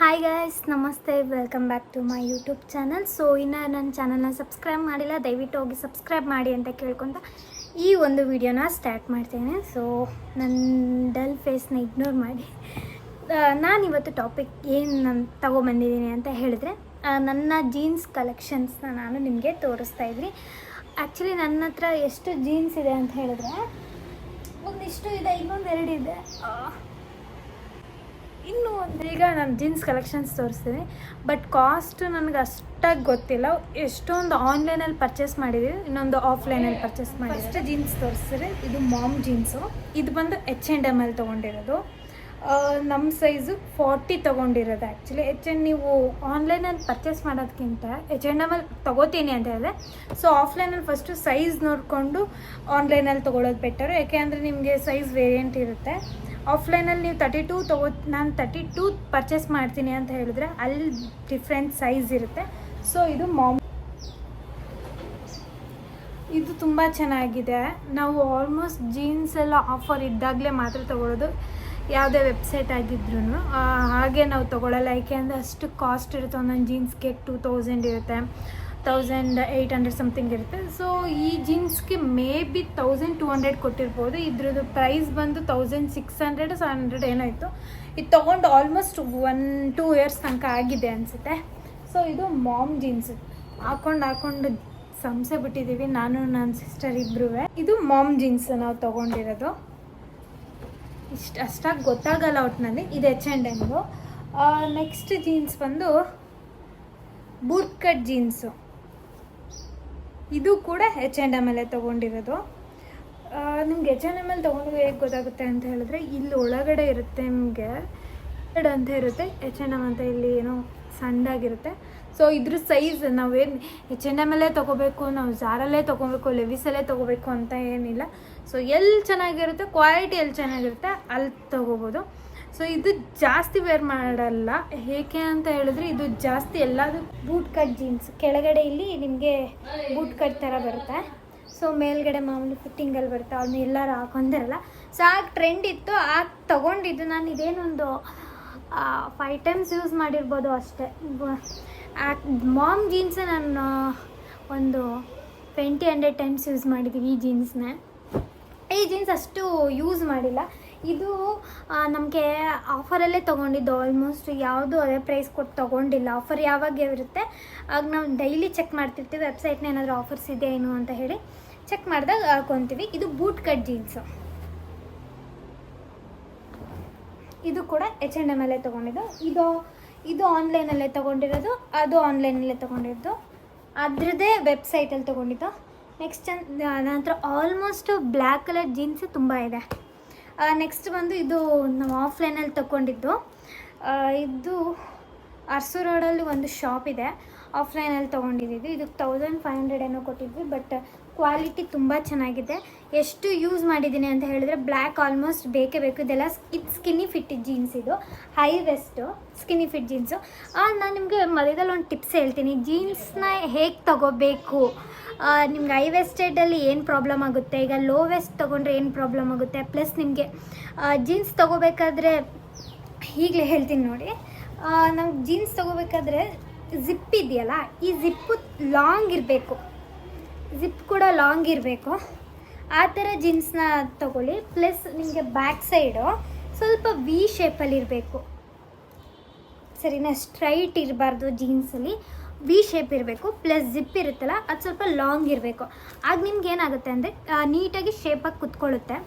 Hi guys ನಮಸ್ತೆ. Welcome back to my YouTube channel so ಇನ್ನು ನನ್ನ ಚಾನಲ್ನ ಸಬ್ಸ್ಕ್ರೈಬ್ ಮಾಡಿಲ್ಲ, ದಯವಿಟ್ಟು ಹೋಗಿ ಸಬ್ಸ್ಕ್ರೈಬ್ ಮಾಡಿ ಅಂತ ಕೇಳ್ಕೊತ ಈ ಒಂದು ವಿಡಿಯೋನ ಸ್ಟಾರ್ಟ್ ಮಾಡ್ತೇನೆ. ಸೊ ನನ್ನ ಡಲ್ ಫೇಸ್ನ ಇಗ್ನೋರ್ ಮಾಡಿ. ನಾನು ಇವತ್ತು ಟಾಪಿಕ್ ಏನು ನಾನು ತೊಗೊಬಂದಿದ್ದೀನಿ ಅಂತ ಹೇಳಿದ್ರೆ ನನ್ನ ಜೀನ್ಸ್ ಕಲೆಕ್ಷನ್ಸ್ನ ನಾನು ನಿಮಗೆ ತೋರಿಸ್ತಾ ಇದ್ದೀನಿ ಆ್ಯಕ್ಚುಲಿ ನನ್ನ ಹತ್ರ ಎಷ್ಟು ಜೀನ್ಸ್ ಇದೆ ಅಂತ ಹೇಳಿದ್ರೆ, ಒಂದಿಷ್ಟು ಇದೆ ಇನ್ನೊಂದು ಎರಡು ಇದೆ ಇನ್ನೂ ಒಂದು ಈಗ ನಾನು ಜೀನ್ಸ್ ಕಲೆಕ್ಷನ್ಸ್ ತೋರಿಸ್ತೀನಿ. ಬಟ್ ಕಾಸ್ಟ್ ನನಗೆ ಅಷ್ಟಾಗಿ ಗೊತ್ತಿಲ್ಲ. ಎಷ್ಟೊಂದು ಆನ್ಲೈನಲ್ಲಿ ಪರ್ಚೇಸ್ ಮಾಡಿದ್ದೀವಿ ಇನ್ನೊಂದು ಆಫ್ಲೈನಲ್ಲಿ ಪರ್ಚೇಸ್ ಮಾಡಿ ಅಷ್ಟೇ ಜೀನ್ಸ್ ತೋರಿಸ್ತಾರೆ. ಇದು ಮಾಮ್ ಜೀನ್ಸು. ಇದು ಬಂದು ಎಚ್ ಎಂಡ್ ಎಂ ಅಲ್ಲಿ ತೊಗೊಂಡಿರೋದು. ನಮ್ಮ ಸೈಜು ಫಾರ್ಟಿ ತೊಗೊಂಡಿರೋದು ಆ್ಯಕ್ಚುಲಿ ಎಚ್ ಎನ್ ನೀವು ಆನ್ಲೈನಲ್ಲಿ ಪರ್ಚೇಸ್ ಮಾಡೋದಕ್ಕಿಂತ ಎಚ್ ಎಂಡ್ ಎಂ ಅಲ್ಲಿ ತೊಗೋತೀನಿ ಅಂತ ಹೇಳಿದೆ. ಸೊ ಆಫ್ಲೈನಲ್ಲಿ ಫಸ್ಟು ಸೈಜ್ ನೋಡಿಕೊಂಡು ಆನ್ಲೈನಲ್ಲಿ ತೊಗೊಳೋದು ಬೆಟರು ಯಾಕೆಂದರೆ ನಿಮಗೆ ಸೈಜ್ ವೇರಿಯಂಟ್ ಇರುತ್ತೆ. ಆಫ್ಲೈನಲ್ಲಿ ನೀವು ತರ್ಟಿ ಟೂ ತಗೋ, ನಾನು ತರ್ಟಿ ಟೂ ಪರ್ಚೇಸ್ ಮಾಡ್ತೀನಿ ಅಂತ ಹೇಳಿದ್ರೆ ಅಲ್ಲಿ ಡಿಫ್ರೆಂಟ್ ಸೈಜ್ ಇರುತ್ತೆ. ಸೊ ಇದು ಮಾಮ್ ಇದು ತುಂಬ ಚೆನ್ನಾಗಿದೆ. ನಾವು ಆಲ್ಮೋಸ್ಟ್ ಜೀನ್ಸ್ ಎಲ್ಲ ಆಫರ್ ಇದ್ದಾಗಲೇ ಮಾತ್ರ ತೊಗೊಳೋದು. ಯಾವುದೇ ವೆಬ್ಸೈಟ್ ಆಗಿದ್ರು ಹಾಗೆ ನಾವು ತೊಗೊಳ್ಳಲ್ಲ ಯಾಕೆ ಅಂದರೆ ಅಷ್ಟು ಕಾಸ್ಟ್ ಇರುತ್ತೆ. ಒಂದೊಂದು ಜೀನ್ಸ್ಗೆ ಟೂ ತೌಸಂಡ್ ಇರುತ್ತೆ. ತೌಸಂಡ್ ಏಯ್ಟ್ ಹಂಡ್ರೆಡ್ ಸಮಥಿಂಗ್ ಇರುತ್ತೆ. ಸೊ ಈ ಜೀನ್ಸ್ಗೆ maybe thousand two hundred ಕೊಟ್ಟಿರ್ಬೋದು. ಇದ್ರದ್ದು ಪ್ರೈಸ್ ಬಂದು thousand six hundred seven hundred ಏನಾಯಿತು ಇದು ತೊಗೊಂಡು ಆಲ್ಮೋಸ್ಟ್ ಒನ್ ಟೂ ಇಯರ್ಸ್ ತನಕ ಆಗಿದೆ ಅನಿಸುತ್ತೆ. ಸೊ ಇದು ಮಾಮ್ ಜೀನ್ಸ್ ಹಾಕೊಂಡು ಹಾಕೊಂಡು ಸಂಸೆ ಬಿಟ್ಟಿದ್ದೀವಿ. ನಾನು ನನ್ನ ಸಿಸ್ಟರ್ ಇಬ್ಬರೂ ಇದು ಮಾಮ್ ಜೀನ್ಸ್ ನಾವು ತೊಗೊಂಡಿರೋದು. ಇಷ್ಟು, ಅಷ್ಟಾಗಿ ಗೊತ್ತಾಗಲ್ಲ ಒಟ್ಟಿನಲ್ಲಿ ಇದು H and M next jeans ಬಂದು ಬೂರ್ಕಟ್ ಜೀನ್ಸು ಇದು ಕೂಡ ಎಚ್ ಆ್ಯಂಡ್ ಎಂ ಅಲ್ಲೇ ತೊಗೊಂಡಿರೋದು. ನಿಮ್ಗೆ ಎಚ್ ಆ್ಯಂಡ್ ಎಂ ಎಲ್ ತೊಗೊಂಡು ಹೇಗೆ ಗೊತ್ತಾಗುತ್ತೆ ಅಂತ ಹೇಳಿದ್ರೆ, ಇಲ್ಲಿ ಒಳಗಡೆ ಇರುತ್ತೆ ನಿಮಗೆ ಎರಡು ಅಂತ ಇರುತ್ತೆ ಎಚ್ ಆ್ಯಂಡ್ ಎಂ ಅಂತ ಇಲ್ಲಿ ಏನೋ ಸಣ್ಣದಾಗಿರುತ್ತೆ. ಸೊ ಇದ್ರ ಸೈಜ್ ನಾವೇನು ಎಚ್ ಆ್ಯಂಡ್ ಎಂ ಅಲ್ಲೇ ತೊಗೋಬೇಕು, ನಾವು ಜಾರಲ್ಲೇ ತೊಗೋಬೇಕು ಲೆವಿಸಲ್ಲೇ ತೊಗೋಬೇಕು ಅಂತ ಏನಿಲ್ಲ. ಸೊ ಎಲ್ಲಿ ಚೆನ್ನಾಗಿರುತ್ತೆ ಕ್ವಾಲಿಟಿ ಎಲ್ಲಿ ಚೆನ್ನಾಗಿರುತ್ತೆ, ಅಲ್ಲಿ ತೊಗೋಬೋದು. ಸೊ ಇದು ಜಾಸ್ತಿ ವೇರ್ ಮಾಡಲ್ಲ. ಏಕೆ ಅಂತ ಹೇಳಿದ್ರೆ ಇದು ಜಾಸ್ತಿ ಎಲ್ಲಾದರೂ ಬೂಟ್ ಕಟ್ ಜೀನ್ಸ್ ಕೆಳಗಡೆ ಇಲ್ಲಿ ನಿಮಗೆ ಬೂಟ್ ಕಟ್ ಥರ ಬರುತ್ತೆ. ಸೊ ಮೇಲ್ಗಡೆ ಮಾಮೂಲಿ ಫಿಟ್ಟಿಂಗಲ್ಲಿ ಬರುತ್ತೆ. ಅವ್ರನ್ನ ಎಲ್ಲರೂ ಹಾಕೊಂಡಿರಲ್ಲ. ಸೊ ಆಗ ಟ್ರೆಂಡ್ ಇತ್ತು. ಆಗ ತೊಗೊಂಡಿದ್ದು ನಾನು ಇದೇನೊಂದು ಫೈವ್ ಟೈಮ್ಸ್ ಯೂಸ್ ಮಾಡಿರ್ಬೋದು ಅಷ್ಟೇ. ಮಾಮ್ ಜೀನ್ಸ್ ನಾನು ಒಂದು ಟ್ವೆಂಟಿ ಹಂಡ್ರೆಡ್ ಟೈಮ್ಸ್ ಯೂಸ್ ಮಾಡಿದ್ದೀನಿ ಈ ಜೀನ್ಸ್ನ ಈ ಜೀನ್ಸ್ ಅಷ್ಟು ಯೂಸ್ ಮಾಡಿಲ್ಲ. ಇದು ನಮಗೆ ಆಫರಲ್ಲೇ ತೊಗೊಂಡಿದ್ದು. ಆಲ್ಮೋಸ್ಟ್ ಯಾವುದು ಅದೇ ಪ್ರೈಸ್ ಕೊಟ್ಟು ತೊಗೊಂಡಿಲ್ಲ. ಆಫರ್ ಯಾವಾಗ ಇರುತ್ತೆ, ಆಗ ನಾವು ಡೈಲಿ ಚೆಕ್ ಮಾಡ್ತಿರ್ತೀವಿ ವೆಬ್ಸೈಟ್ನ ಏನಾದರೂ ಆಫರ್ಸ್ ಇದೆ ಏನು ಅಂತ ಹೇಳಿ ಚೆಕ್ ಮಾಡಿದಾಗ ಹಾಕೊತೀವಿ. ಇದು ಬೂಟ್ ಕಟ್ ಜೀನ್ಸು ಇದು ಕೂಡ ಎಚ್ ಆ್ಯಂಡ್ ಎಂ ಅಲ್ಲೇ ತೊಗೊಂಡಿದ್ದು. ಇದು ಇದು ಆನ್ಲೈನಲ್ಲೇ ತೊಗೊಂಡಿರೋದು, ಅದು ಆನ್ಲೈನಲ್ಲೇ ತೊಗೊಂಡಿದ್ದು. ಅದರದ್ದೇ ವೆಬ್ಸೈಟಲ್ಲಿ ತೊಗೊಂಡಿದ್ದು. ನೆಕ್ಸ್ಟ್ ನನ್ನ ಹತ್ರ ಆಲ್ಮೋಸ್ಟ್ ಬ್ಲ್ಯಾಕ್ ಕಲರ್ ಜೀನ್ಸ್ ತುಂಬ ಇದೆ. ನೆಕ್ಸ್ಟ್ ಬಂದು ಇದು ನಾವು ಆಫ್ಲೈನಲ್ಲಿ ತಗೊಂಡಿದ್ದು ಇದು ಅರ್ಸು ರೋಡಲ್ಲಿ ಒಂದು ಶಾಪ್ ಇದೆ. ಆಫ್ಲೈನಲ್ಲಿ ತೊಗೊಂಡಿದ್ದು ಇದಕ್ಕೆ ತೌಸಂಡ್ ಫೈವ್ ಹಂಡ್ರೆಡ್ ಏನೋ ಕೊಟ್ಟಿದ್ವಿ ಬಟ್ ಕ್ವಾಲಿಟಿ ತುಂಬ ಚೆನ್ನಾಗಿದೆ. ಎಷ್ಟು ಯೂಸ್ ಮಾಡಿದ್ದೀನಿ ಅಂತ ಹೇಳಿದ್ರೆ ಬ್ಲ್ಯಾಕ್ ಆಲ್ಮೋಸ್ಟ್ ಬೇಕೇ ಬೇಕು. ಇದೆಲ್ಲ ಇದು ಸ್ಕಿನ್ನಿ ಫಿಟ್ ಜೀನ್ಸ್ ಇದು. High waist skinny fit jeans ನಾನು ನಿಮಗೆ ಮಧ್ಯದಲ್ಲಿ ಒಂದು ಟಿಪ್ಸ್ ಹೇಳ್ತೀನಿ. ಜೀನ್ಸ್ನ ಹೇಗೆ ತಗೋಬೇಕು? ನಿಮ್ಗೆ ಹೈ ವೆಸ್ಟೆಡಲ್ಲಿ ಏನು ಪ್ರಾಬ್ಲಮ್ ಆಗುತ್ತೆ? ಈಗ ಲೋ ವೆಸ್ಟ್ ತೊಗೊಂಡ್ರೆ ಏನು ಪ್ರಾಬ್ಲಮ್ ಆಗುತ್ತೆ? ಪ್ಲಸ್ ನಿಮಗೆ ಜೀನ್ಸ್ ತೊಗೋಬೇಕಾದ್ರೆ, ಈಗಲೇ ಹೇಳ್ತೀನಿ ನೋಡಿ. ನಾವು ಜೀನ್ಸ್ ತೊಗೋಬೇಕಾದ್ರೆ ಜಿಪ್ ಇದೆಯಲ್ಲ, ಈ ಜಿಪ್ಪು ಲಾಂಗ್ ಇರಬೇಕು. ಜಿಪ್ ಕೂಡ ಲಾಂಗ್ ಇರಬೇಕು. ಆ ಥರ ಜೀನ್ಸ್ನ ತಗೊಳ್ಳಿ ಪ್ಲಸ್ ನಿಮಗೆ ಬ್ಯಾಕ್ ಸೈಡು ಸ್ವಲ್ಪ ವಿ ಶೇಪಲ್ಲಿ ಇರಬೇಕು. ಸರಿನಾ? ಸ್ಟ್ರೈಟ್ ಇರಬಾರ್ದು ಜೀನ್ಸಲ್ಲಿ ವಿ ಶೇಪ್ ಇರಬೇಕು ಪ್ಲಸ್ ಜಿಪ್ ಇರುತ್ತಲ್ಲ, ಅದು ಸ್ವಲ್ಪ ಲಾಂಗ್ ಇರಬೇಕು. ಆಗ ನಿಮ್ಗೆ ಏನಾಗುತ್ತೆ ಅಂದರೆ ನೀಟಾಗಿ ಶೇಪಾಗಿ ಕುತ್ಕೊಳ್ಳುತ್ತೆ.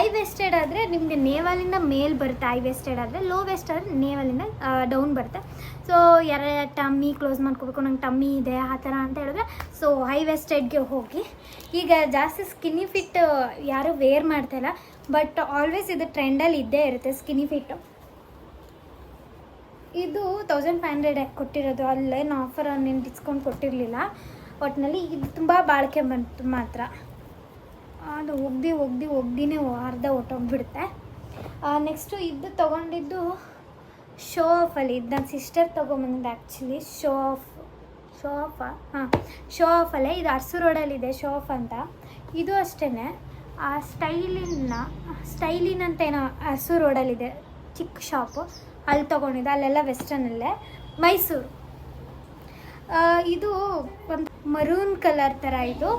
ಐ ವೆಸ್ಟೆಡ್ ಆದರೆ ನಿಮಗೆ ನೇವಲಿಂದ ಮೇಲ್ ಬರುತ್ತೆ ಐ ವೆಸ್ಟೆಡ್ ಆದರೆ ಲೋ ವೆಸ್ಟ್ ಆದರೆ ನೇವಲಿಂದ ಡೌನ್ ಬರುತ್ತೆ. ಸೊ ಯಾರ ಟಮ್ಮಿ ಕ್ಲೋಸ್ ಮಾಡ್ಕೋಬೇಕು, ನಂಗೆ ಟಮ್ಮಿ ಇದೆ, ಆ ಥರ ಅಂತ ಹೇಳಿದ್ರೆ ಸೊ ಹೈ ವೆಸ್ಟೆಡ್ಗೆ ಹೋಗಿ. ಈಗ ಜಾಸ್ತಿ ಸ್ಕಿನ್ನಿ ಫಿಟ್ ಯಾರೂ ವೇರ್ ಮಾಡ್ತಾಯಿಲ್ಲ ಬಟ್ ಆಲ್ವೇಸ್ ಇದು ಟ್ರೆಂಡಲ್ಲಿ ಇದ್ದೇ ಇರುತ್ತೆ ಸ್ಕಿನ್ನಿ ಫಿಟ್ಟು ಇದು ತೌಸಂಡ್ ಫೈವ್ ಹಂಡ್ರೆಡ್ ಕೊಟ್ಟಿರೋದು, ಅಲ್ಲೇನು ಆಫರ್ ನೀನು ಡಿಸ್ಕೌಂಟ್ ಕೊಟ್ಟಿರಲಿಲ್ಲ. ಒಟ್ಟಿನಲ್ಲಿ ಇದು ತುಂಬ ಬಾಳಿಕೆ ಬಂತು ಮಾತ್ರ. ಅದು ಒಗ್ದು ಒಗ್ದು ಒಗ್ದಿನೇ ಅರ್ಧ ಹೊಟ್ಟೋಗ್ಬಿಡುತ್ತೆ ನೆಕ್ಸ್ಟು ಇದು ತೊಗೊಂಡಿದ್ದು ಶೋ ಆಫಲ್ಲಿ ಇದು ನನ್ನ ಸಿಸ್ಟರ್ ತೊಗೊಂಬಂದಿದ್ದು ಆ್ಯಕ್ಚುಲಿ ಶೋ ಆಫ್ ಶೋ ಆಫಾ ಹಾಂ ಶೋ ಆಫಲ್ಲೇ ಇದು ಅರ್ಸು ರೋಡಲ್ಲಿದೆ ಶೋ ಆಫ್ ಅಂತ. ಇದು ಅಷ್ಟೇ ಆ ಸ್ಟೈಲಿನ ಸ್ಟೈಲಿನ ಅಂತ ಏನೋ ಅರ್ಸು ರೋಡಲ್ಲಿದೆ ಚಿಕ್ಕ ಶಾಪು ಅಲ್ಲಿ ತೊಗೊಂಡಿದ್ದೆ. ಅಲ್ಲೆಲ್ಲ ವೆಸ್ಟರ್ನಲ್ಲೇ ಮೈಸೂರು. ಇದು ಒಂದು ಮರೂನ್ ಕಲರ್ ಥರ ಇದು.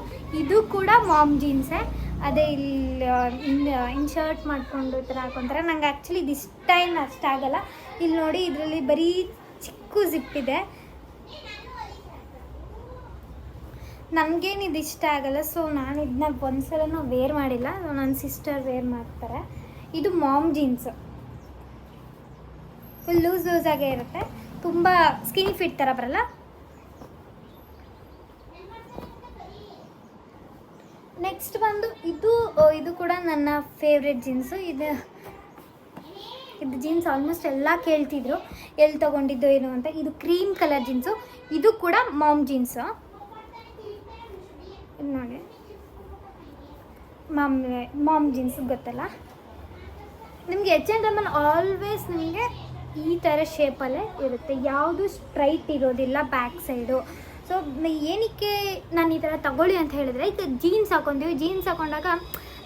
ಇದು ಕೂಡ ಮಾಮ್ ಜೀನ್ಸೇ ಅದೇ ಇಲ್ಲಿ ಇನ್ ಇನ್ಶರ್ಟ್ ಮಾಡಿಕೊಂಡು ಈ ಥರ ಹಾಕೊತಾರೆ. ನಂಗೆ ಆ್ಯಕ್ಚುಲಿ ಇದು ಇಷ್ಟ ಏನು ಅಷ್ಟಾಗಲ್ಲ ಇಲ್ಲಿ ನೋಡಿ, ಇದರಲ್ಲಿ ಬರೀ ಚಿಕ್ಕ ಜಿಪ್ ಇದೆ. ನನಗೇನು ಇದು ಇಷ್ಟ ಆಗಲ್ಲ. ಸೊ ನಾನು ಇದನ್ನ ಒಂದ್ಸಲನೂ ವೇರ್ ಮಾಡಿಲ್ಲ. ನನ್ನ ಸಿಸ್ಟರ್ ವೇರ್ ಮಾಡ್ತಾರೆ. ಇದು ಮಾಮ್ ಜೀನ್ಸ್. ಫುಲ್ ಲೂಸ್ ಲೂಸಾಗೇ ಇರುತ್ತೆ. ತುಂಬ ಸ್ಕಿನ್ ಫಿಟ್ ಥರ ಬರಲ್ಲ. ನೆಕ್ಸ್ಟ್ ಬಂದು ಇದು ಇದು ಕೂಡ ನನ್ನ ಫೇವ್ರೆಟ್ ಜೀನ್ಸು ಇದು ಇದು ಜೀನ್ಸ್ ಆಲ್ಮೋಸ್ಟ್ ಎಲ್ಲ ಕೇಳ್ತಿದ್ರು. ಎಲ್ಲಿ ತೊಗೊಂಡಿದ್ದು ಏನು ಅಂತ. ಇದು ಕ್ರೀಮ್ ಕಲರ್ ಜೀನ್ಸು ಇದು ಕೂಡ ಮಾಮ್ ಜೀನ್ಸು ಇದು ನೋಡಿ. ಮಾಮ್ ಮಾಮ್ ಜೀನ್ಸ್ ಗೊತ್ತಲ್ಲ? ನಿಮಗೆ ಎಚ್ ಆ್ಯಂಡ್ ಎಮ್ಮಲ್ಲಿ ಆಲ್ವೇಸ್ ನಿಮಗೆ ಈ ಥರ ಶೇಪಲ್ಲೇ ಇರುತ್ತೆ. ಯಾವುದು ಸ್ಟ್ರೈಟ್ ಇರೋದಿಲ್ಲ ಬ್ಯಾಕ್ ಸೈಡು ಸೊ ಏನಕ್ಕೆ ನಾನು ಈ ಥರ ತಗೊಳ್ಳಿ ಅಂತ ಹೇಳಿದ್ರೆ, ಈಗ ಜೀನ್ಸ್ ಹಾಕೊಂಡಿವಿ. ಜೀನ್ಸ್ ಹಾಕೊಂಡಾಗ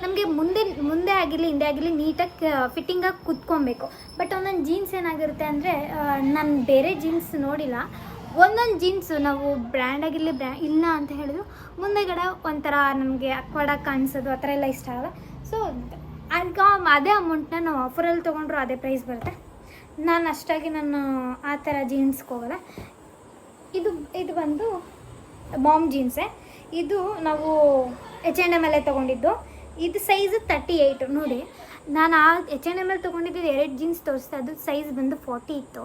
ನಮಗೆ ಮುಂದೆ ಮುಂದೆ ಆಗಿರಲಿ, ಹಿಂದೆ ಆಗಿರಲಿ ನೀಟಾಗಿ ಫಿಟ್ಟಿಂಗಾಗಿ ಕುತ್ಕೊಬೇಕು. ಬಟ್ ಒಂದೊಂದು ಜೀನ್ಸ್ ಏನಾಗಿರುತ್ತೆ ಅಂದರೆ ನಾನು ಬೇರೆ ಜೀನ್ಸ್ ನೋಡಿಲ್ಲ. ಒಂದೊಂದು ಜೀನ್ಸು ನಾವು ಬ್ರ್ಯಾಂಡ್ ಆಗಿರಲಿ ಬ್ರ್ಯಾ ಇಲ್ಲ ಅಂತ ಹೇಳಿದ್ರು. ಮುಂದೆಗಡೆ ಒಂಥರ ನಮಗೆ ಅಕ್ವಾಡಾಗಿ ಕಾಣಿಸೋದು, ಆ ಥರ ಎಲ್ಲ ಇಷ್ಟ ಆಗಲ್ಲ. ಸೊ ಆಗ ಅದೇ ಅಮೌಂಟ್ನ ನಾವು ಆಫರಲ್ಲಿ ತೊಗೊಂಡ್ರು ಅದೇ ಪ್ರೈಸ್ ಬರುತ್ತೆ. ನಾನು ಅಷ್ಟಾಗಿ ನಾನು ಆ ಥರ ಜೀನ್ಸ್ಗೆ ಹೋಗಲ್ಲ. ಇದು ಇದು ಬಂದು ಮಾಮ್ ಜೀನ್ಸೆ. ಇದು ನಾವು ಎಚ್ ಎನ್ ಎಂ ಎಲ್ಲೇ ತೊಗೊಂಡಿದ್ದು. ಇದು ಸೈಜ್ ತರ್ಟಿ ಏಯ್ಟ್ ನೋಡಿ, ನಾನು ಆ ಎಚ್ ಎನ್ ಎಂ ಎಲ್ ತೊಗೊಂಡಿದ್ದು ಎರಡು ಜೀನ್ಸ್ ತೋರಿಸ್ದೆ ಅದು ಸೈಜ್ ಬಂದು ಫಾರ್ಟಿ ಇತ್ತು.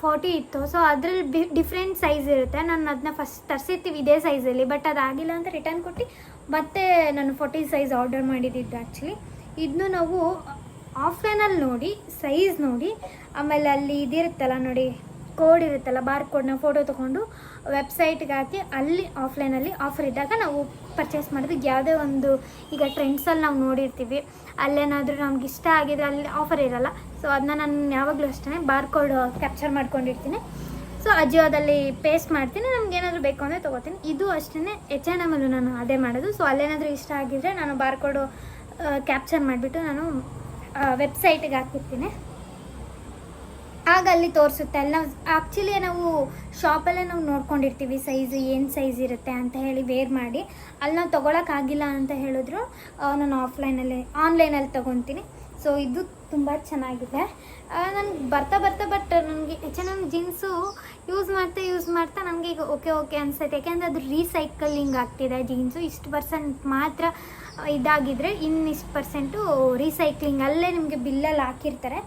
ಫಾರ್ಟಿ ಇತ್ತು. ಸೊ ಅದ್ರಲ್ಲಿ ಬಿ ಡಿಫ್ರೆಂಟ್ ಸೈಜ್ ಇರುತ್ತೆ. ನಾನು ಅದನ್ನ ಫಸ್ಟ್ ತರಿಸಿರ್ತೀವಿ ಇದೇ ಸೈಜಲ್ಲಿ ಬಟ್ ಅದಾಗಿಲ್ಲ ಅಂತ ರಿಟರ್ನ್ ಕೊಟ್ಟು ಮತ್ತೆ ನಾನು ಫಾರ್ಟಿ ಸೈಜ್ ಆರ್ಡರ್ ಮಾಡಿದ್ದಿದ್ದು ಆ್ಯಕ್ಚುಲಿ ಇದನ್ನು ನಾವು ಆಫ್ಲೈನಲ್ಲಿ ನೋಡಿ ಸೈಜ್ ನೋಡಿ, ಆಮೇಲೆ ಅಲ್ಲಿ ಇದಿರುತ್ತಲ್ಲ ನೋಡಿ ಕೋಡ್ ಇರುತ್ತಲ್ಲ, ಬಾರ್ ಕೋಡ್ನ ಫೋಟೋ ತೊಗೊಂಡು ವೆಬ್ಸೈಟ್ಗೆ ಹಾಕಿ ಅಲ್ಲಿ ಆಫ್ಲೈನಲ್ಲಿ ಆಫರ್ ಇದ್ದಾಗ ನಾವು ಪರ್ಚೇಸ್ ಮಾಡೋದು ಯಾವುದೇ ಒಂದು ಈಗ ಟ್ರೆಂಡ್ಸಲ್ಲಿ ನಾವು ನೋಡಿರ್ತೀವಿ. ಅಲ್ಲೇನಾದರೂ ನಮ್ಗೆ ಇಷ್ಟ ಆಗಿದ್ರೆ ಅಲ್ಲಿ ಆಫರ್ ಇರಲ್ಲ. ಸೊ ಅದನ್ನ ನಾನು ಯಾವಾಗಲೂ ಅಷ್ಟೇ ಬಾರ್ ಕೋಡ್ ಕ್ಯಾಪ್ಚರ್ ಮಾಡ್ಕೊಂಡಿರ್ತೀನಿ. ಸೊ ಅಜಿಯೋದಲ್ಲಿ ಪೇಸ್ಟ್ ಮಾಡ್ತೀನಿ. ನಮ್ಗೆ ಏನಾದರೂ ಬೇಕು ಅಂದರೆ ತೊಗೋತೀನಿ. ಇದು ಅಷ್ಟೇ ಎಚ್ ಎನ್ ಎಮಲ್ಲೂ ನಾನು ಅದೇ ಮಾಡೋದು. ಸೊ ಅಲ್ಲೇನಾದರೂ ಇಷ್ಟ ಆಗಿದ್ರೆ ನಾನು ಬಾರ್ ಕೋಡು ಕ್ಯಾಪ್ಚರ್ ಮಾಡಿಬಿಟ್ಟು ನಾನು ವೆಬ್ಸೈಟಿಗೆ ಹಾಕಿರ್ತೀನಿ. ಆಗ ಅಲ್ಲಿ ತೋರಿಸುತ್ತೆ. ಅಲ್ಲಿ ನಾವು ಆ್ಯಕ್ಚುಲಿ ನಾವು ಶಾಪಲ್ಲೇ ನಾವು ನೋಡ್ಕೊಂಡಿರ್ತೀವಿ ಸೈಜ್ ಏನು ಸೈಜ್ ಇರುತ್ತೆ ಅಂತ ಹೇಳಿ ವೇರ್ ಮಾಡಿ. ಅಲ್ಲಿ ನಾವು ತೊಗೊಳಕ್ಕಾಗಿಲ್ಲ ಅಂತ ಹೇಳಿದ್ರು ನಾನು ಆಫ್ಲೈನಲ್ಲಿ ಆನ್ಲೈನಲ್ಲಿ ತೊಗೊತೀನಿ. ಸೊ ಇದು ತುಂಬ ಚೆನ್ನಾಗಿದೆ. ನನಗೆ ಬರ್ತಾ ಬರ್ತಾ ಬಟ್ ನನಗೆ ಚೆನ್ನಾಗಿ ಜೀನ್ಸು ಯೂಸ್ ಮಾಡ್ತಾ ಯೂಸ್ ಮಾಡ್ತಾ ನನಗೆ ಈಗ ಓಕೆ ಓಕೆ ಅನಿಸುತ್ತೆ. ಯಾಕೆಂದರೆ ಅದು ರೀಸೈಕಲಿಂಗ್ ಆಗ್ತಿದೆ ಜೀನ್ಸು ಇಷ್ಟು ಪರ್ಸೆಂಟ್ ಮಾತ್ರ ಇದಾಗಿದ್ರೆ ಇನ್ನಿಷ್ಟು ಪರ್ಸೆಂಟು ರೀಸೈಕ್ಲಿಂಗ್ ಅಲ್ಲೇ ನಿಮಗೆ ಬಿಲ್ಲಲ್ಲಿ ಹಾಕಿರ್ತಾರೆ.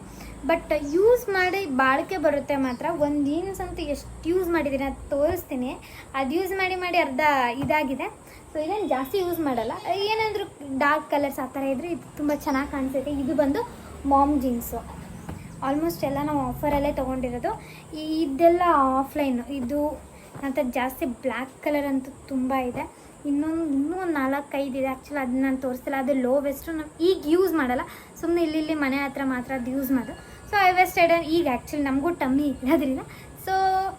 ಬಟ್ ಯೂಸ್ ಮಾಡಿ ಬಾಳಿಕೆ ಬರುತ್ತೆ ಮಾತ್ರ. ಒಂದು ಜೀನ್ಸ್ ಅಂತೂ ಎಷ್ಟು ಯೂಸ್ ಮಾಡಿದ್ದೀನಿ ಅದು ತೋರಿಸ್ತೀನಿ. ಅದು ಯೂಸ್ ಮಾಡಿ ಮಾಡಿ ಅರ್ಧ ಇದಾಗಿದೆ. ಸೊ ಇದೇನು ಜಾಸ್ತಿ ಯೂಸ್ ಮಾಡಲ್ಲ. ಏನಾದರೂ ಡಾರ್ಕ್ ಕಲರ್ಸ್ ಆ ಥರ ಇದ್ದರೆ ಇದು ತುಂಬ ಚೆನ್ನಾಗಿ ಕಾಣಿಸುತ್ತೆ. ಇದು ಬಂದು ಮಾಮ್ ಜೀನ್ಸು ಆಲ್ಮೋಸ್ಟ್ ಎಲ್ಲ ನಾವು ಆಫರಲ್ಲೇ ತೊಗೊಂಡಿರೋದು. ಇದೆಲ್ಲ ಆಫ್ಲೈನು ಇದು ಅಂತ ಜಾಸ್ತಿ ಬ್ಲ್ಯಾಕ್ ಕಲರ್ ಅಂತೂ ತುಂಬ ಇದೆ. ಇನ್ನೊಂದು, ಇನ್ನೂ ಒಂದು ನಾಲ್ಕೈದು ಇದೆ. ಆ್ಯಕ್ಚುಲಿ ಅದನ್ನ ನಾನು ತೋರಿಸ್ತಿಲ್ಲ. ಅದು ಲೋ ವೆಸ್ಟು ನಾವು ಈಗ ಯೂಸ್ ಮಾಡಲ್ಲ. ಸುಮ್ಮನೆ ಇಲ್ಲಿ ಮನೆ ಹತ್ರ ಮಾತ್ರ ಅದು ಯೂಸ್ ಮಾಡೋದು. ಸೊ ಐ ವೆಸ್ಟ್ ಐಡನ್ ಈಗ ಆ್ಯಕ್ಚುಲಿ ನಮಗೂ ಟಮ್ಮಿ ಇರೋದ್ರಿಂದ so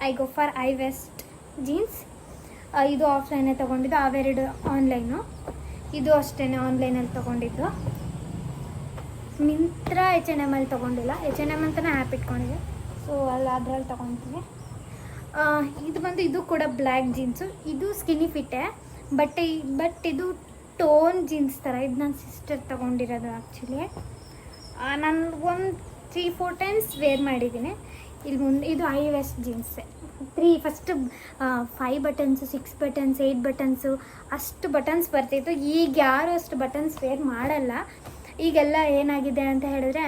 I go for high waist jeans ಇದು ಆಫ್ಲೈನೇ ತೊಗೊಂಡಿದ್ದು, ಅವೆರಡು ಆನ್ಲೈನು ಇದು ಅಷ್ಟೇ ಆನ್ಲೈನಲ್ಲಿ ತೊಗೊಂಡಿದ್ದು. ಮಿಂತ್ರ ಎಚ್ ಎನ್ ಎಂ ಅಲ್ಲಿ ತೊಗೊಂಡಿಲ್ಲ. ಎಚ್ ಎನ್ ಎಂ ಅಂತಲೇ ಆ್ಯಪ್ ಇಟ್ಕೊಂಡಿದ್ದೆ. ಸೊ ಅಲ್ಲಿ ಅದರಲ್ಲಿ ತೊಗೊತೀನಿ. ಇದು ಬಂದು, ಇದು ಕೂಡ ಬ್ಲ್ಯಾಕ್ ಜೀನ್ಸು ಇದು ಸ್ಕಿನ್ನಿ ಫಿಟ್ಟೆ ಬಟ್ ಬಟ್ ಇದು ಟೋನ್ ಜೀನ್ಸ್ ಥರ ಇದು ನನ್ನ ಸಿಸ್ಟರ್ ತೊಗೊಂಡಿರೋದು ಆ್ಯಕ್ಚುಲಿ ನನ್ಗೊಂದು ತ್ರೀ ಫೋರ್ ಟೈಮ್ಸ್ ವೇರ್ ಮಾಡಿದ್ದೀನಿ. ಇಲ್ಲಿ ಮುಂದೆ, ಇದು high waist ಜೀನ್ಸೆ three first five buttons six buttons eight buttons ಅಷ್ಟು ಬಟನ್ಸ್ ಬರ್ತಿತ್ತು. ಈಗ ಯಾರು ಅಷ್ಟು ಬಟನ್ಸ್ ವೇರ್ ಮಾಡಲ್ಲ. ಈಗೆಲ್ಲ ಏನಾಗಿದೆ ಅಂತ ಹೇಳಿದ್ರೆ,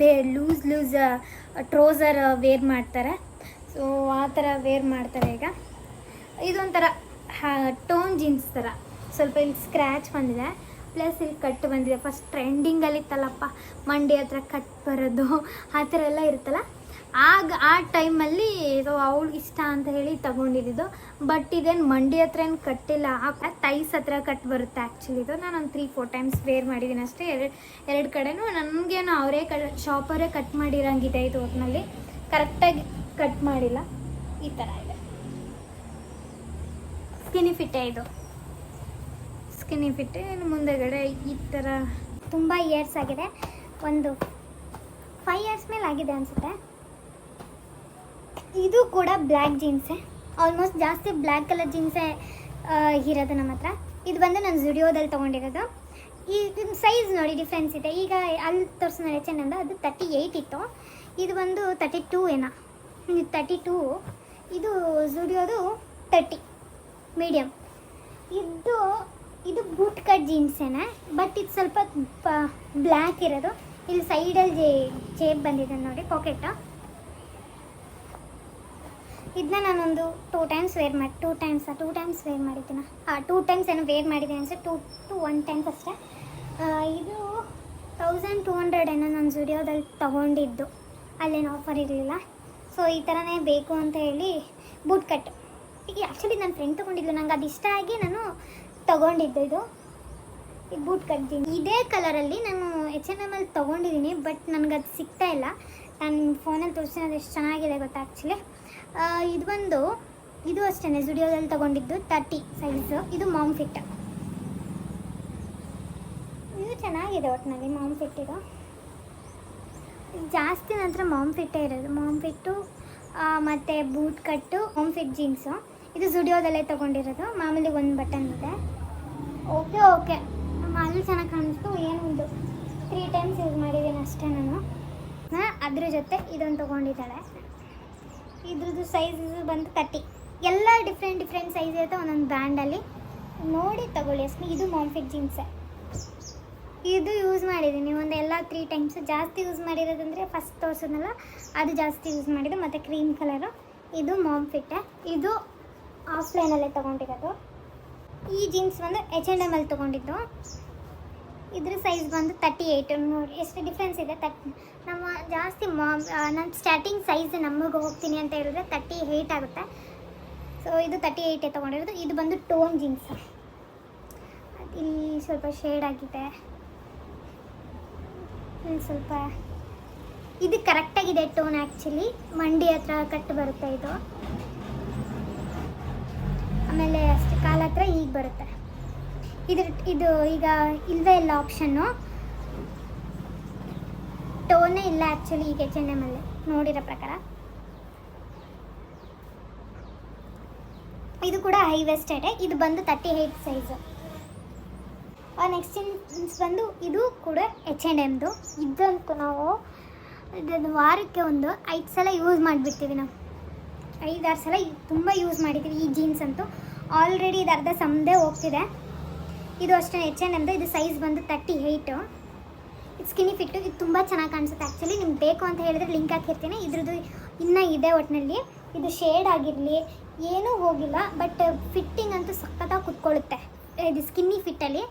ಬೇ ಲೂಸ್ ಲೂಸ್ ಟ್ರೋಸರ್ ವೇರ್ ಮಾಡ್ತಾರೆ. ಸೊ ಆ ಥರ ವೇರ್ ಮಾಡ್ತಾರೆ ಈಗ. ಇದೊಂಥರ ಟೋನ್ ಜೀನ್ಸ್ ಥರ ಸ್ವಲ್ಪ ಇಲ್ಲಿ ಸ್ಕ್ರ್ಯಾಚ್ ಬಂದಿದೆ. ಪ್ಲಸ್ ಇಲ್ಲಿ ಕಟ್ ಬಂದಿದೆ. ಫಸ್ಟ್ ಟ್ರೆಂಡಿಂಗಲ್ಲಿ ಇತ್ತಲ್ಲಪ್ಪ. ಮಂಡಿ ಹತ್ರ ಕಟ್ ಬರೋದು, ಆ ಥರ ಎಲ್ಲ ಇರುತ್ತಲ್ಲ? ಆಗ, ಆ ಟೈಮಲ್ಲಿ ಇದು ಅವಳಿಗೆ ಇಷ್ಟ ಅಂತ ಹೇಳಿ ತಗೊಂಡಿದ್ದು. ಬಟ್ ಇದೇನು ಮಂಡಿ ಹತ್ರ ಏನು ಕಟ್ಟಿಲ್ಲ. ಆ ತೈಸ್ ಹತ್ರ ಕಟ್ ಬರುತ್ತೆ ಆ್ಯಕ್ಚುಲಿ ಇದು ನಾನು ಒಂದು ತ್ರೀ ಫೋರ್ ಟೈಮ್ಸ್ ವೇರ್ ಮಾಡಿದ್ದೀನಿ ಅಷ್ಟೇ. ಎರಡು ಎರಡು ಕಡೆನೂ ನನಗೇನು ಅವರೇ ಕ ಶಾಪರೇ ಕಟ್ ಮಾಡಿರೋಂಗಿದೆ ಇದು ಒಟ್ಟಿನಲ್ಲಿ ಕರೆಕ್ಟಾಗಿ ಕಟ್ ಮಾಡಿಲ್ಲ. ಈ ಥರ ಇದೆ. ಸ್ಕಿನಿ ಇದು? ಸ್ಕಿನಿ ಫಿಟ್ ಇನ್ನು ಮುಂದೆಗಡೆ ಈ ಥರ ತುಂಬ ಇಯರ್ಸ್ ಆಗಿದೆ. ಒಂದು ಫೈವ್ ಇಯರ್ಸ್ ಮೇಲೆ ಆಗಿದೆ ಅನಿಸುತ್ತೆ. ಇದು ಕೂಡ ಬ್ಲ್ಯಾಕ್ ಜೀನ್ಸೆ ಆಲ್ಮೋಸ್ಟ್ ಜಾಸ್ತಿ ಬ್ಲ್ಯಾಕ್ ಕಲರ್ ಜೀನ್ಸೇ ಇರೋದು ನಮ್ಮ ಹತ್ರ. ಇದು ಬಂದು ನಾನು ಜುಡಿಯೋದಲ್ಲಿ ತೊಗೊಂಡಿರೋದು. ಈ ಸೈಜ್ ನೋಡಿ ಡಿಫ್ರೆನ್ಸ್ ಇದೆ. ಈಗ ಅಲ್ಲಿ ತೋರಿಸಿದ ಚೆನ್ನಂದ ಅದು ತರ್ಟಿ ಏಯ್ಟ್ ಇತ್ತು. ಇದು ಬಂದು ತರ್ಟಿ ಟೂ ಏನೋ. ತರ್ಟಿ ಟೂ ಇದು ಜುಡಿಯೋದು ತರ್ಟಿ ಮೀಡಿಯಮ್ ಇದು ಇದು ಬೂಟ್ ಕಟ್ ಜೀನ್ಸ್ ಏನೇ? ಬಟ್ ಇದು ಸ್ವಲ್ಪ ಬ್ಲ್ಯಾಕ್ ಇರೋದು. ಇಲ್ಲಿ ಸೈಡಲ್ಲಿ ಜೇ ಜೇಬ್ ಬಂದಿದೆ ನೋಡಿ ಪಾಕೆಟು ಇದನ್ನ ನಾನೊಂದು ಟೂ ಟೈಮ್ಸ್ ವೇರ್ ಮಾಡಿ two times two times wear ಮಾಡಿದ್ದೀನಿ? ಹಾಂ ಟೂ ಟೈಮ್ಸ್ ಏನೋ ವೇರ್ ಮಾಡಿದ್ದೀನಿ ಅನ್ಸುತ್ತೆ ಟೂ ಟು ಒನ್ ಟೈಮ್ಸ್ ಅಷ್ಟೇ. ಇದು ತೌಸಂಡ್ ಟೂ ಹಂಡ್ರೆಡ್ ಏನೋ ನಾನು ಜುಡಿಯೋದಲ್ಲಿ ತೊಗೊಂಡಿದ್ದು. ಅಲ್ಲೇನು ಆಫರ್ ಇರಲಿಲ್ಲ. ಸೊ ಈ ಥರನೇ ಬೇಕು ಅಂತ ಹೇಳಿ ಬೂಟ್ ಕಟ್ ಈಗ ಆ್ಯಕ್ಚುಲಿ ನನ್ನ ಫ್ರೆಂಡ್ ತೊಗೊಂಡಿದ್ಲು, ನಂಗೆ ಅದು ಇಷ್ಟ ಆಗಿ ನಾನು ತೊಗೊಂಡಿದ್ದು ಇದು. ಈ ಬೂಟ್ ಕಟ್ ಜೀನ್ ಇದೇ ಕಲರಲ್ಲಿ ನಾನು ಎಚ್ ಎನ್ ಎಂ ಅಲ್ಲಿ ತೊಗೊಂಡಿದ್ದೀನಿ ಬಟ್ ನನಗೆ ಅದು ಸಿಗ್ತಾ ಇಲ್ಲ. ನಾನು ಫೋನಲ್ಲಿ ತೋರಿಸ್ತೀನಿ ಎಷ್ಟು ಚೆನ್ನಾಗಿದೆ ಗೊತ್ತಾ ಆ್ಯಕ್ಚುಲಿ ಇದು ಬಂದು ಇದು ಅಷ್ಟೇ ಜುಡಿಯೋದಲ್ಲಿ ತೊಗೊಂಡಿದ್ದು ತರ್ಟಿ ಸೈಜು ಇದು ಮಾಮ್ ಫಿಟ್ ಇದು ಚೆನ್ನಾಗಿದೆ ಒಟ್ಟಿನಲ್ಲಿ ಮಾಮ್ ಫಿಟ್ ಇದು. ಜಾಸ್ತಿ ನಂತರ ಮಾಮ್ ಫಿಟ್ಟೇ ಇರೋದು. ಮಾಮ್ ಫಿಟ್ಟು ಮತ್ತು boot cut mom fit jeans ಇದು ಜುಡಿಯೋದಲ್ಲೇ ತೊಗೊಂಡಿರೋದು. ಮಾಮೂಲಿ ಒಂದು ಬಟನ್ ಇದೆ. Okay okay. ಅಲ್ಲಿ ಚೆನ್ನಾಗಿ ಕಾಣಿಸ್ತು. ಏನು ಒಂದು ತ್ರೀ ಟೈಮ್ಸ್ ಯೂಸ್ ಮಾಡಿದ್ದೀನಿ ಅಷ್ಟೇ ನಾನು. ಹಾಂ, ಅದ್ರ ಜೊತೆ ಇದೊಂದು ತೊಗೊಂಡಿದ್ದಾಳೆ. ಇದ್ರದ್ದು ಸೈಜ್ ಬಂದು ತರ್ಟಿ ಎಲ್ಲ ಡಿಫ್ರೆಂಟ್ ಡಿಫ್ರೆಂಟ್ ಸೈಜ್ ಇರುತ್ತೆ ಒಂದೊಂದು ಬ್ರ್ಯಾಂಡಲ್ಲಿ ನೋಡಿ ತಗೊಳ್ಳಿ ಅಷ್ಟು ಇದು ಮಾಂಫಿಟ್ ಜೀನ್ಸೆ ಇದು ಯೂಸ್ ಮಾಡಿದ್ದೀನಿ. ಒಂದು ಎಲ್ಲ ತ್ರೀ ಟೈಮ್ಸ್ ಜಾಸ್ತಿ ಯೂಸ್ ಮಾಡಿರೋದಂದರೆ ಫಸ್ಟ್ ತೋರ್ಸೋದಲ್ಲ, ಅದು ಜಾಸ್ತಿ ಯೂಸ್ ಮಾಡಿದ್ದು ಮತ್ತು ಕ್ರೀಮ್ ಕಲರು ಇದು ಮಾಂಫಿಟ್ಟೆ ಇದು ಆಫ್ಲೈನಲ್ಲೇ ತೊಗೊಂಡಿರೋದು. ಈ ಜೀನ್ಸ್ ಬಂದು ಎಚ್ ಆ್ಯಂಡ್ ಎಂ ಅಲ್ಲಿ ತೊಗೊಂಡಿದ್ದು. ಇದ್ರ ಸೈಜ್ ಬಂದು ತರ್ಟಿ ಏಯ್ಟ್ ನೋಡಿ, ಎಷ್ಟು ಡಿಫ್ರೆನ್ಸ್ ಇದೆ? ತಟ್ ನಮ್ಮ ಜಾಸ್ತಿ ಮಾ ಸ್ಟಾರ್ಟಿಂಗ್ ಸೈಜ್ ನಮಗೆ ಹೋಗ್ತೀನಿ ಅಂತ ಹೇಳಿದ್ರೆ ತರ್ಟಿ ಏಯ್ಟ್ ಆಗುತ್ತೆ. ಸೊ ಇದು ತರ್ಟಿ ಏಯ್ಟೇ ತೊಗೊಂಡಿರೋದು. ಇದು ಬಂದು ಟೋನ್ ಜೀನ್ಸ್ ಇಲ್ಲಿ ಸ್ವಲ್ಪ ಶೇಡ್ ಆಗಿದೆ. ಇಲ್ಲಿ ಸ್ವಲ್ಪ. ಇದು ಕರೆಕ್ಟಾಗಿದೆ ಟೋನ್ ಆ್ಯಕ್ಚುಲಿ ಮಂಡಿ ಹತ್ರ ಕಟ್ ಬರುತ್ತೆ ಇದು. ಆಮೇಲೆ ಅಷ್ಟು, ಕಾಲ ಹತ್ರ ಈಗ ಬರುತ್ತೆ. ಇದ್ರ, ಇದು ಈಗ ಇಲ್ಲದೆ ಇಲ್ಲ ಆಪ್ಷನ್ನು ಟೋನೇ ಇಲ್ಲ ಆ್ಯಕ್ಚುಲಿ ಈಗ ಎಚ್ ಎನ್ ಎಮ್ಮಲ್ಲಿ ನೋಡಿರೋ ಪ್ರಕಾರ. ಇದು ಕೂಡ ಹೈ ವೆಸ್ಟೆಡ್ ಇದು ಬಂದು ತರ್ಟಿ ಏಯ್ಟ್ ಸೈಜು ನೆಕ್ಸ್ಟ್ ಬಂದು ಇದು ಕೂಡ ಎಚ್ ಆ್ಯಂಡ್ ಎಮ್ದು ಇದಂತೂ ನಾವು, ಇದನ್ನು ವಾರಕ್ಕೆ ಒಂದು ಐದು ಸಲ ಯೂಸ್ ಮಾಡಿಬಿಡ್ತೀವಿ ನಾವು. ಐದಾರು ಸಲ ತುಂಬ ಯೂಸ್ ಮಾಡಿದ್ದೀವಿ, ಈ ಜೀನ್ಸ್ ಅಂತೂ. ಆಲ್ರೆಡಿ ಇದು ಅರ್ಧ ಸಮದೇ ಹೋಗ್ತಿದೆ. ಇದು ಅಷ್ಟೇ ಎಚ್ ಎನ್ ಎಮ್ದು ಇದು ಸೈಜ್ ಬಂದು ತರ್ಟಿ ಏಯ್ಟು ಇದು ಸ್ಕಿನಿ ಫಿಟ್ಟು ಇದು ತುಂಬ ಚೆನ್ನಾಗಿ ಕಾಣಿಸುತ್ತೆ ಆ್ಯಕ್ಚುಲಿ ನಿಮ್ಗೆ ಬೇಕು ಅಂತ ಹೇಳಿದ್ರೆ ಲಿಂಕ್ ಹಾಕಿರ್ತೀನಿ. ಇದ್ರದ್ದು ಇನ್ನೂ ಇದೆ ಒಟ್ಟಿನಲ್ಲಿ ಇದು ಶೇಡ್ ಆಗಿರಲಿ, ಏನೂ ಹೋಗಿಲ್ಲ ಬಟ್ ಫಿಟ್ಟಿಂಗ್ ಅಂತೂ ಸಖತ್ತಾಗಿ ಕುತ್ಕೊಳ್ಳುತ್ತೆ. ಇದು ಸ್ಕಿನ್ನಿ ಫಿಟ್ಟಲ್ಲಿ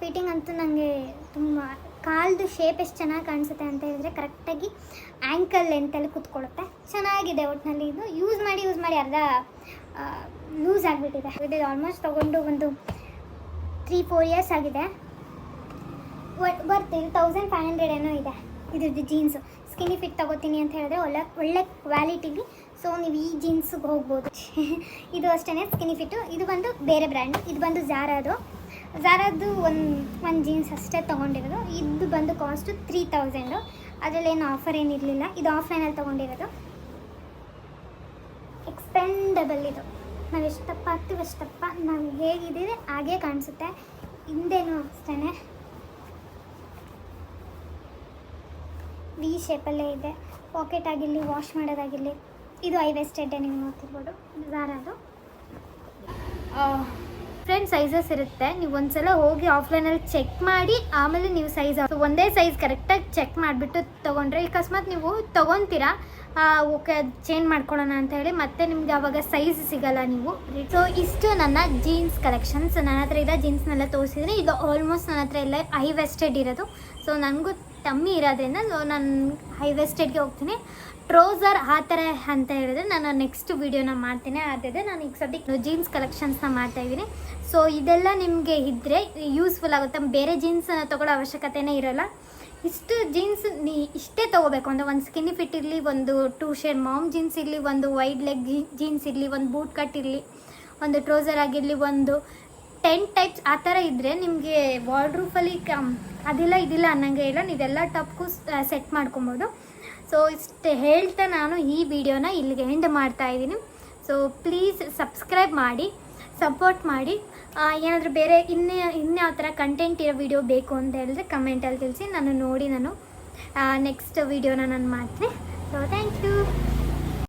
ಫಿಟ್ಟಿಂಗ್ ಅಂತೂ ನನಗೆ ತುಂಬ ಕಾಲ್ದು ಶೇಪ್ ಎಷ್ಟು ಚೆನ್ನಾಗಿ ಕಾಣಿಸುತ್ತೆ ಅಂತ ಹೇಳಿದ್ರೆ ಕರೆಕ್ಟಾಗಿ ಆ್ಯಂಕಲ್ ಲೆಂತಲ್ಲಿ ಕುತ್ಕೊಳ್ಳುತ್ತೆ. ಚೆನ್ನಾಗಿದೆ ಒಟ್ಟಿನಲ್ಲಿ ಇದು. ಯೂಸ್ ಮಾಡಿ ಯೂಸ್ ಮಾಡಿ ಅರ್ಧ ಲೂಸ್ ಆಗಿಬಿಟ್ಟಿದೆ. ಇದು ಆಲ್ಮೋಸ್ಟ್ ತೊಗೊಂಡು ಒಂದು ತ್ರೀ ಫೋರ್ ಇಯರ್ಸ್ ಆಗಿದೆ. ಬರ್ತೀವಿ ತೌಸಂಡ್ ಫೈವ್ ಹಂಡ್ರೆಡ್ ಏನೋ ಇದೆ. ಇದ್ರದ್ದು ಜೀನ್ಸು ಸ್ಕಿನ್ನಿ ಫಿಟ್ ತೊಗೋತೀನಿ ಅಂತ ಹೇಳಿದ್ರೆ ಒಳ್ಳೆ ಒಳ್ಳೆ ಕ್ವಾಲಿಟಿಲಿ ಸೊ ನೀವು ಈ ಜೀನ್ಸ್ಗೆ ಹೋಗ್ಬೋದು. ಇದು ಅಷ್ಟೇ ಸ್ಕಿನಿ ಫಿಟ್ಟು ಇದು ಬಂದು ಬೇರೆ ಬ್ರ್ಯಾಂಡ್ ಇದು ಬಂದು ಝಾರಾದು ಝಾರಾದು ಒಂದು ಒಂದು ಜೀನ್ಸ್ ಅಷ್ಟೇ ತೊಗೊಂಡಿರೋದು. ಇದು ಬಂದು ಕಾಸ್ಟು ತ್ರೀ ತೌಸಂಡು ಅದರಲ್ಲೇನು ಆಫರ್ ಏನಿರಲಿಲ್ಲ ಇದು ಆಫ್ಲೈನಲ್ಲಿ ತೊಗೊಂಡಿರೋದು. ಎಕ್ಸ್ಪೆಂಡಬಲ್ ಇದು. ನಾವು ಎಷ್ಟಪ್ಪ ಆಗ್ತೀವಿ ಎಷ್ಟಪ್ಪ ನಾವು ಹೇಗಿದ್ದೀವಿ, ಹಾಗೇ ಕಾಣಿಸುತ್ತೆ. ಹಿಂದೆನೂ ಅಷ್ಟೇ ವಿ ಶೇಪಲ್ಲೇ ಇದೆ. ಪಾಕೆಟ್ ಆಗಿರಲಿ ವಾಶ್ ಮಾಡೋದಾಗಿರಲಿ. ಇದು ಐ ವೆಸ್ಟೆಡ್ಡೆ ನೀವು ನೋಡ್ತಿರ್ಬೋದು ಝಾರಾದು ಫ್ರೆಂಡ್ ಸೈಜಸ್ ಇರುತ್ತೆ. ನೀವು ಒಂದ್ಸಲ ಹೋಗಿ ಆಫ್ಲೈನಲ್ಲಿ ಚೆಕ್ ಮಾಡಿ, ಆಮೇಲೆ ನೀವು ಸೈಜ್ ಒಂದೇ ಸೈಜ್ ಕರೆಕ್ಟಾಗಿ ಚೆಕ್ ಮಾಡಿಬಿಟ್ಟು ತಗೊಂಡ್ರೆ ಅಕಸ್ಮಾತ್ ನೀವು ತೊಗೊತೀರಾ? ಓಕೆ ಚೇಂಜ್ ಮಾಡ್ಕೊಳ್ಳೋಣ ಅಂತ ಹೇಳಿ ಮತ್ತೆ ನಿಮ್ಗೆ ಆವಾಗ ಸೈಜ್ ಸಿಗಲ್ಲ ನೀವು. ಸೊ ಇಷ್ಟು ನನ್ನ ಜೀನ್ಸ್ ಕಲೆಕ್ಷನ್ಸ್ ನನ್ನ ಹತ್ರ ಇರೋ ಜೀನ್ಸ್ನೆಲ್ಲ ತೋರಿಸಿದ್ರೆ ಇದು ಆಲ್ಮೋಸ್ಟ್ ನನ್ನ ಹತ್ರ ಎಲ್ಲ ಹೈ ವೆಸ್ಟೆಡ್ ಇರೋದು. ಸೊ ನನಗೂ ತಮ್ಮಿ ಇರೋದ್ರಿಂದ ಸೊ ನಾನು ಹೈ ವೆಸ್ಟೆಡ್ಗೆ ಹೋಗ್ತೀನಿ. ಟ್ರೋಸರ್ ಆ ಥರ ಅಂತ ಹೇಳಿದ್ರೆ ನಾನು ನೆಕ್ಸ್ಟ್ ವೀಡಿಯೋನ ಮಾಡ್ತೀನಿ. ಅದೇ ನಾನು ಈಗ ಸದ್ಯಕ್ಕೆ ಜೀನ್ಸ್ ಕಲೆಕ್ಷನ್ಸ್ನ ಮಾಡ್ತಾ ಇದ್ದೀನಿ. ಸೊ ಇದೆಲ್ಲ ನಿಮಗೆ ಇದ್ದರೆ ಯೂಸ್ಫುಲ್ ಆಗುತ್ತೆ. ಬೇರೆ ಜೀನ್ಸನ್ನು ತೊಗೊಳ್ಳೋ ಅವಶ್ಯಕತೆನೇ ಇರೋಲ್ಲ. ಇಷ್ಟು ಜೀನ್ಸ್ ನೀ ಇಷ್ಟೇ ತೊಗೋಬೇಕು. ಅಂದರೆ ಒಂದು ಸ್ಕಿನ್ನಿ ಫಿಟ್ ಇರಲಿ, ಒಂದು ಟೂ ಶೇರ್ ಮಾಮ್ ಜೀನ್ಸ್ ಇರಲಿ, ಒಂದು ವೈಡ್ ಲೆಗ್ ಜೀನ್ಸ್ ಇರಲಿ, ಒಂದು ಬೂಟ್ ಕಟ್ ಇರಲಿ, ಒಂದು ಟ್ರೌಸರ್ ಆಗಿರಲಿ, ಒಂದು ಟೆನ್ ಟೈಪ್ಸ್ ಆ ಥರ ಇದ್ದರೆ ನಿಮಗೆ ವಾರ್ಡ್ರೂಫಲ್ಲಿ ಕಮ್ ಅದಿಲ್ಲ ಇದಿಲ್ಲ ಅನ್ನಂಗೆ ಇಲ್ಲ. ನೀವೆಲ್ಲ ಟಾಪ್ಗೂ ಸೆಟ್ ಮಾಡ್ಕೊಬೋದು. ಸೊ ಇಷ್ಟು ಹೇಳ್ತಾ ನಾನು ಈ ವಿಡಿಯೋನ ಇಲ್ಲಿಗೆ ಎಂಡ್ ಮಾಡ್ತಾ ಇದ್ದೀನಿ. ಸೊ ಪ್ಲೀಸ್ ಸಬ್ಸ್ಕ್ರೈಬ್ ಮಾಡಿ ಸಪೋರ್ಟ್ ಮಾಡಿ. ಏನಾದರೂ ಬೇರೆ ಇನ್ನೇ ಇನ್ಯಾವ ಥರ ಕಂಟೆಂಟ್ ಇರೋ ವಿಡಿಯೋ ಬೇಕು ಅಂತ ಹೇಳಿದ್ರೆ ಕಮೆಂಟಲ್ಲಿ ತಿಳಿಸಿ. ನಾನು ನೋಡಿ ನಾನು ನೆಕ್ಸ್ಟ್ ವಿಡಿಯೋನ ನಾನು ಮಾಡ್ತೀನಿ. So thank you